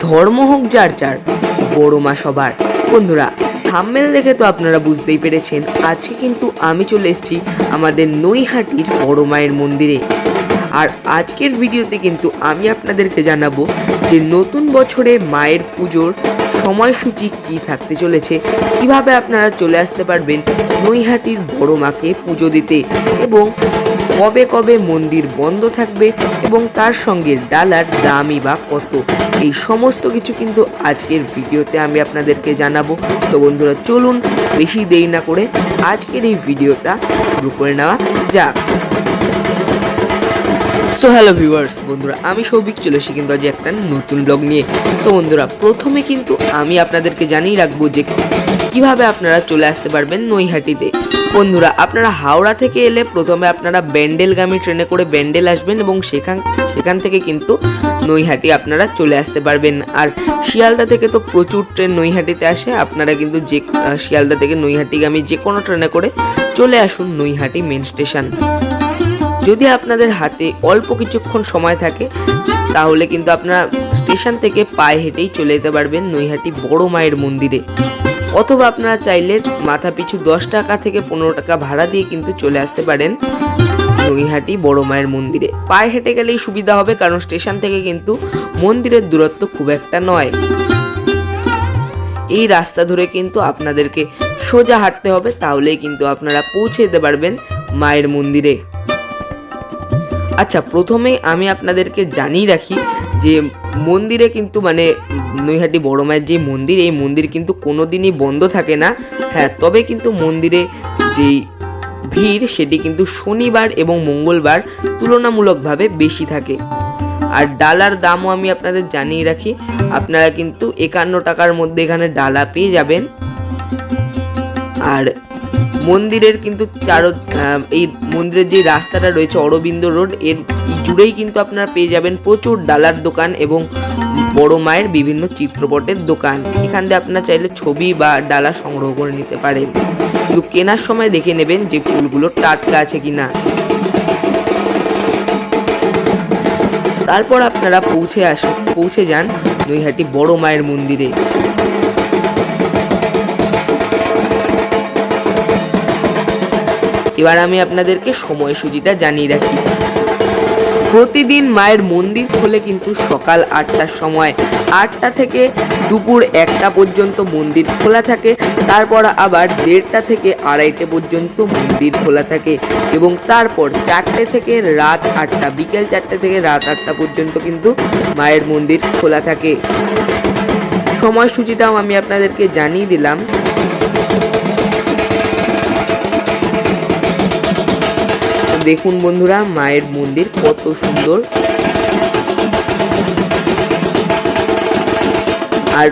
ধর্ম হোক যার যার, বড় মা সবার। বন্ধুরা থাম্মেল দেখে তো আপনারা বুঝতেই পেরেছেন, আজকে কিন্তু আমি চলে এসেছি আমাদের নৈহাটির বড় মায়ের মন্দিরে। আর আজকের ভিডিওতে কিন্তু আমি আপনাদেরকে জানাব যে নতুন বছরে মায়ের পুজোর সময়সূচি কি থাকতে চলেছে, কীভাবে আপনারা চলে আসতে পারবেন নৈহাটির বড় মাকে পুজো দিতে এবং কবে কবে মন্দির বন্ধ থাকবে এবং তার সঙ্গে ডালার দামই বা কত, এই সমস্ত কিছু কিন্তু আজকের ভিডিওতে আমি আপনাদেরকে জানাব। তো বন্ধুরা, চলুন বেশি দেরি না করে আজকের এই ভিডিওটা শুরু করে নেওয়া যাক। সো হ্যালো ভিউয়ার্স বন্ধুরা, আমি সৌভিক চলে এসেছি কিন্তু আজ একটা নতুন ব্লগ নিয়ে। তো বন্ধুরা, প্রথমে কিন্তু আমি আপনাদেরকে জানিয়ে রাখব যে কীভাবে আপনারা চলে আসতে পারবেন নৈহাটিতে। বন্ধুরা, আপনারা হাওড়া থেকে এলে প্রথমে আপনারা ব্যান্ডেলগামী ট্রেনে করে ব্যান্ডেল আসবেন এবং সেখান সেখান থেকে কিন্তু নৈহাটি আপনারা চলে আসতে পারবেন। আর শিয়ালদা থেকে তো প্রচুর ট্রেন নৈহাটিতে আসে, আপনারা কিন্তু যে শিয়ালদা থেকে নৈহাটিগামী যে কোনো ট্রেনে করে চলে আসুন নৈহাটি মেন স্টেশন। যদি আপনাদের হাতে অল্প কিছুক্ষণ সময় থাকে, তাহলে কিন্তু আপনারা স্টেশন থেকে পায়ে হেঁটেই চলে যেতে পারবেন নৈহাটি বড় মায়ের মন্দিরে। অথবা আপনারা চাইলে মাথা পিছু দশ টাকা থেকে পনেরো টাকা ভাড়া দিয়ে কিন্তু চলে আসতে পারেন নৈহাটি বড় মায়ের মন্দিরে। পায়ে হেঁটে গেলেই সুবিধা হবে, কারণ স্টেশন থেকে কিন্তু মন্দিরের দূরত্ব খুব একটা নয়। এই রাস্তা ধরে কিন্তু আপনাদেরকে সোজা হাঁটতে হবে, তাহলেই কিন্তু আপনারা পৌঁছে যেতে পারবেন মায়ের মন্দিরে। আচ্ছা প্রথমেই আমি আপনাদেরকে জানিয়ে রাখি যে মন্দিরে কিন্তু মানে নৈহাটি বড় মায়ের যে মন্দির, এই মন্দির কিন্তু কোনো দিনই বন্ধ থাকে না। হ্যাঁ তবে কিন্তু মন্দিরে যেই ভিড়, সেটি কিন্তু শনিবার এবং মঙ্গলবার তুলনামূলকভাবে বেশি থাকে। আর ডালার দামও আমি আপনাদের জানিয়ে রাখি। আপনারা কিন্তু একান্ন টাকার মধ্যে এখানে ডালা পেয়ে যাবেন। আর মন্দিরের কিন্তু চারো এই মন্দিরের যে রাস্তাটা রয়েছে অরবিন্দ রোড, এর জুড়েই কিন্তু আপনারা পেয়ে যাবেন প্রচুর ডালার দোকান এবং বড় মায়ের বিভিন্ন চিত্রপটের দোকান। এখান থেকে আপনারা চাইলে ছবি বা ডালা সংগ্রহ করে নিতে পারেন। শুধু কেনার সময় দেখে নেবেন যে ফুলগুলো টাটকা আছে কিনা। তারপর আপনারা পৌঁছে আসুন পৌঁছে যান নৈহাটি বড় মায়ের মন্দিরে। এবার আমি আপনাদেরকে সময়সূচিটা জানিয়ে রাখি। প্রতিদিন মায়ের মন্দির খোলে কিন্তু সকাল আটটার সময়। আটটা থেকে দুপুর একটা পর্যন্ত মন্দির খোলা থাকে। তারপর আবার দেড়টা থেকে আড়াইটে পর্যন্ত মন্দির খোলা থাকে। এবং তারপর চারটে থেকে রাত আটটা, বিকেল চারটে থেকে রাত আটটা পর্যন্ত কিন্তু মায়ের মন্দির খোলা থাকে। সময়সূচিটাও আমি আপনাদেরকে জানিয়ে দিলাম। দেখুন বন্ধুরা, মায়ের মন্দির কত সুন্দর। আর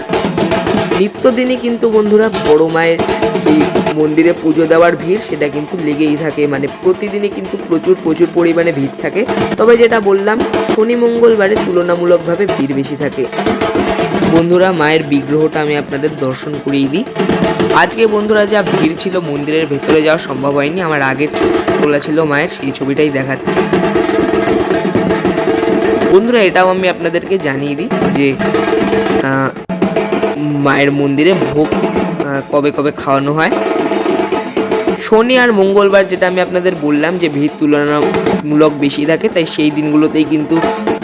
নিত্যদিনই কিন্তু বন্ধুরা, বড় মায়ের যে মন্দিরে পুজো দেওয়ার ভিড়, সেটা কিন্তু লেগেই থাকে। মানে প্রতিদিনই কিন্তু প্রচুর প্রচুর পরিমাণে ভিড় থাকে। তবে যেটা বললাম, শনি মঙ্গলবারে তুলনামূলকভাবে ভিড় বেশি থাকে। বন্ধুরা, মায়ের বিগ্রহটা আমি আপনাদের দর্শন করিয়ে দিই। আজকে বন্ধুরা যা ভিড় ছিল মন্দিরের ভেতরে যাওয়া সম্ভব হয়নি, আমার আগের তোলা ছিল মায়ের, সেই ছবিটাই দেখাচ্ছি। বন্ধুরা, এটাও আমি আপনাদেরকে জানিয়ে দিই যে মায়ের মন্দিরে ভোগ কবে কবে খাওয়ানো হয়। শনি আর মঙ্গলবার যেটা আমি আপনাদের বললাম যে ভিড় তুলনামূলক বেশি থাকে, তাই সেই দিনগুলোতেই কিন্তু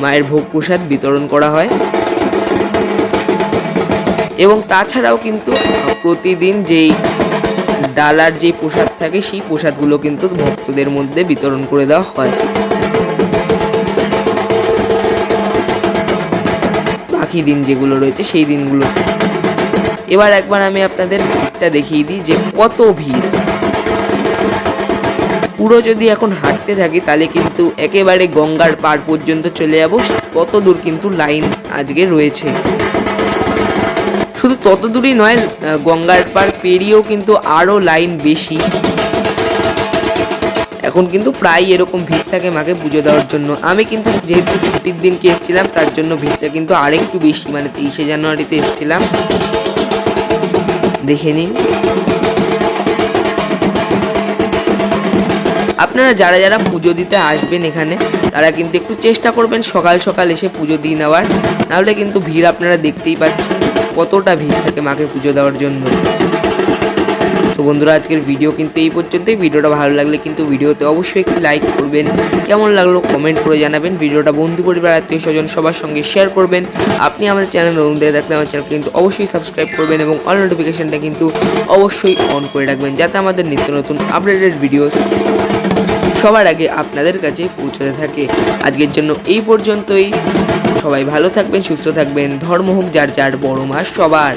মায়ের ভোগ প্রসাদ বিতরণ করা হয়। এবং তাছাড়াও কিন্তু প্রতিদিন যেই ডালার যে প্রসাদ থাকে, সেই প্রসাদগুলো কিন্তু ভক্তদের মধ্যে বিতরণ করে দেওয়া হয়। বাকি দিন যেগুলো রয়েছে, সেই দিনগুলো। এবার একবার আমি আপনাদের ভিড়টা দেখিয়ে দিই যে কত ভিড়। পুরো যদি এখন হাঁটতে থাকি, তাহলে কিন্তু একেবারে গঙ্গার পার পর্যন্ত চলে যাব, কত দূর কিন্তু লাইন আজকে রয়েছে। তত দূরই নয় গঙ্গার পার পেরিয়েও কিন্তু আরও লাইন বেশি। এখন কিন্তু প্রায় এরকম ভিড় থাকে মাকে পুজো দেওয়ার জন্য। আমি কিন্তু যেহেতু ছুটির দিনকে এসেছিলাম, তার জন্য ভিড়টা কিন্তু আরেকটু বেশি মানে তেইশে জানুয়ারিতে এসেছিলাম। দেখে নিন। আপনারা যারা যারা পুজো দিতে আসবেন এখানে, তারা কিন্তু একটু চেষ্টা করবেন সকাল সকাল এসে পুজো দিয়ে নেওয়ার। নাহলে কিন্তু ভিড় আপনারা দেখতেই পাচ্ছেন। কতটা ভিড় থাকে মাকে পুজো দেওয়ার জন্য। তো বন্ধুরা, আজকের ভিডিও কিন্তু এই পর্যন্তই। ভিডিওটা ভালো লাগলে কিন্তু ভিডিওতে অবশ্যই একটি লাইক করবেন। কেমন লাগল কমেন্ট করে জানাবেন। ভিডিওটা বন্ধু পরিবার, আত্মীয় স্বজন, সবার সঙ্গে শেয়ার করবেন। আপনি আমাদের চ্যানেল নতুন দেখে থাকলে আমার চ্যানেল কিন্তু অবশ্যই সাবস্ক্রাইব করবেন এবং অল নোটিফিকেশনটা কিন্তু অবশ্যই অন করে রাখবেন, যাতে আমাদের নিত্য নতুন আপডেটেড ভিডিও সবার আগে আপনাদের কাছে পৌঁছতে থাকে। আজকের জন্য এই পর্যন্তই। সবাই ভালো থাকবেন সুস্থ থাকবেন। ধর্ম হোক যার যার বড় মাস সবার।